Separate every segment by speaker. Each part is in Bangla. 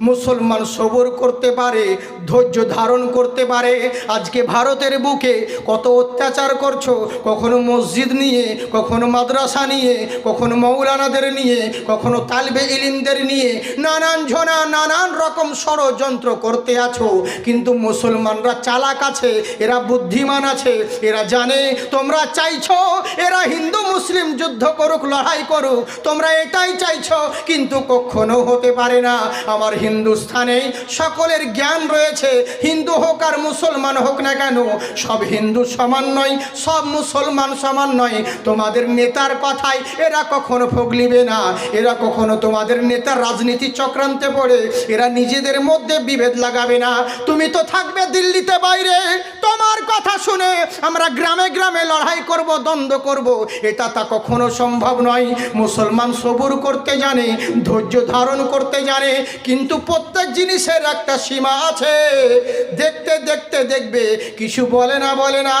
Speaker 1: মুসলমান সবর করতে পারে, ধৈর্য ধারণ করতে পারে। আজকে ভারতের বুকে কত অত্যাচার করছ, কখনো মসজিদ নিয়ে, কখনো মাদ্রাসা নিয়ে, কখনো মৌলানাদের নিয়ে, কখনো তালবে ইলিমদের নিয়ে, নানান ঝনা, নানান রকম ষড়যন্ত্র করতে আছো। কিন্তু মুসলমানরা চালাক আছে, এরা বুদ্ধিমান আছে, এরা জানে, তোমরা চাইছো, এরা হিন্দু মুসলিম যুদ্ধ করুক, লড়াই করুক, তোমরা এটাই চাইছো কিন্তু কখনো হতে পারে না। আমার হিন্দুস্থানে সকলের জ্ঞান রয়েছে। হিন্দু হোক আর মুসলমান হোক না কেন, সব হিন্দু সমান নয়, সব মুসলমান সমান নয়। তোমাদের নেতার কথায় এরা কখনো ফগলিবে না। এরা কখনো তোমাদের নেতার রাজনীতি চক্রান্তে পড়ে। এরা নিজেদের মধ্যে বিভেদ লাগাবে না। তুমি তো থাকবে দিল্লিতে বাইরে। তোমার কথা শুনে আমরা গ্রামে গ্রামে লড়াই করব, দ্বন্দ্ব করব। এটা তা কখনো সম্ভব নয়। মুসলমান সবুর করতে জানে। ধৈর্য ধারণ করতে জানে, কিন্তু প্রত্যেক জিনিসের একটা সীমা আছে। দেখতে দেখতে দেখবে, কিছু বলে না বলে না।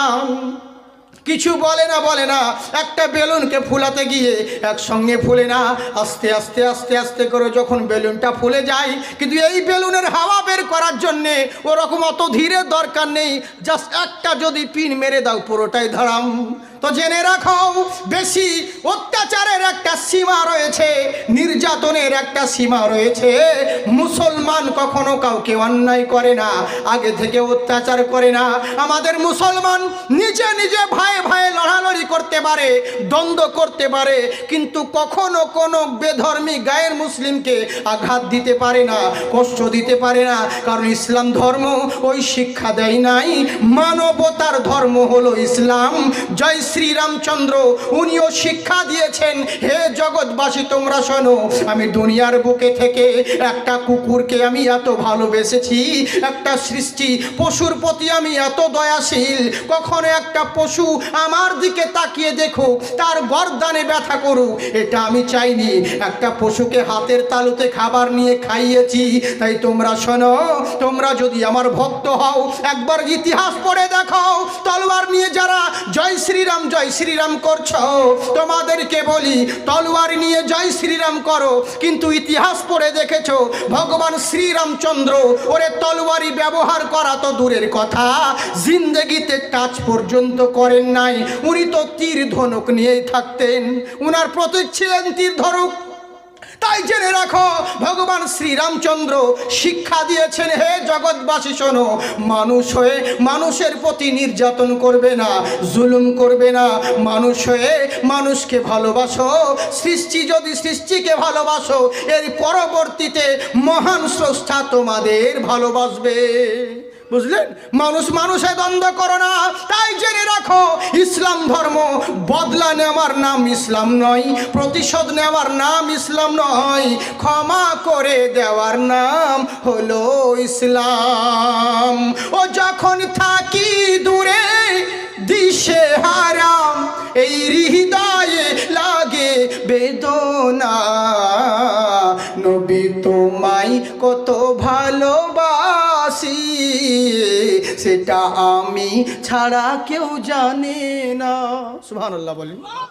Speaker 1: কিছু বলে না বলে না। একটা বেলুনকে ফুলাতে গিয়ে একসঙ্গে ফুলে না। আস্তে আস্তে আস্তে আস্তে করে যখন বেলুনটা ফুলে যায়, কিন্তু এই বেলুনের হাওয়া বের করার জন্যে ওরকম অত ধীরে দরকার নেই। জাস্ট একটা যদি পিন মেরে দাও, পুরোটাই ধরাম। তো জেনে রাখো, বেশি অত্যাচারের একটা সীমা রয়েছে, নির্যাতনের একটা সীমা রয়েছে। মুসলমান কখনো কাউকে অন্যায় করে না, আগে থেকে অত্যাচার করে না। আমাদের মুসলমান নিজে নিজে ভাই ভাই করতে পারে, দ্বন্দ্ব করতে পারে, কিন্তু কখনো কোনো বেধর্মী গায়ের মুসলিমকে আঘাত দিতে পারে না, কষ্ট দিতে পারে না, কারণ ইসলাম ধর্ম ওই শিক্ষা দেয় নাই। মানবতার ধর্ম হলো ইসলাম। জয় শ্রীরামচন্দ্র, উনিও শিক্ষা দিয়েছেন, হে জগৎবাসী, তোমরা শোনো, আমি দুনিয়ার বুকে থেকে একটা কুকুরকে আমি এত ভালোবেসেছি, একটা সৃষ্টি পশুর প্রতি আমি এত দয়াশীল, কখনো একটা পশু আমার দিকে তাকিয়ে দেখো, তার গরদানে ব্যথা করুক এটা আমি চাইনি, একটা পশুকে হাতের তালুতে খাবার নিয়ে খাইয়েছি। তাই তোমরা শোনো, তোমরা যদি আমার ভক্ত হও, একবার ইতিহাস পড়ে দেখো তলোয়ার নিয়ে যারা জয় শ্রীরাম জয় শ্রীরাম করছ, তোমাদেরকে বলি, তলোয়ার নিয়ে জয় শ্রীরাম করো, কিন্তু ইতিহাস পড়ে দেখেছ, ভগবান শ্রীরামচন্দ্র, ওরে তলোয়ারি ব্যবহার করা তো দূরের কথা, জিন্দগিতে টাচ পর্যন্ত করেন নাই, উনি তো তীর ধনুক নিয়েই থাকতেন। উনার প্রতীক ছিলেন তীর ধনুক। তাই জেনে রাখো, ভগবান শ্রীরামচন্দ্র শিক্ষা দিয়েছেন, হে জগৎবাসী, শোনো, মানুষ হয়ে মানুষের প্রতি নির্যাতন করবে না, জুলুম করবে না। মানুষ হয়ে মানুষকে ভালোবাসো, সৃষ্টি যদি সৃষ্টিকে ভালোবাসো, এর পরবর্তীতে মহান স্রষ্টা তোমাদের ভালোবাসবে। বুঝলেন? মানুষ মানুষে দ্বন্দ্ব করো না। রাখো ইসলাম ধর্ম বদলা নেওয়ার নাম ইসলাম নয়, প্রতিশোধ নেওয়ার নাম ইসলাম নয়, ক্ষমা করে দেওয়ার নাম হলো ইসলাম। ও যখন থাকি দূরে, দিশে হারাম, এই হৃদয়ে লাগে বেদনা। সেটা আমি ছাড়া কেউ জানে না। সুবহানাল্লাহ বলি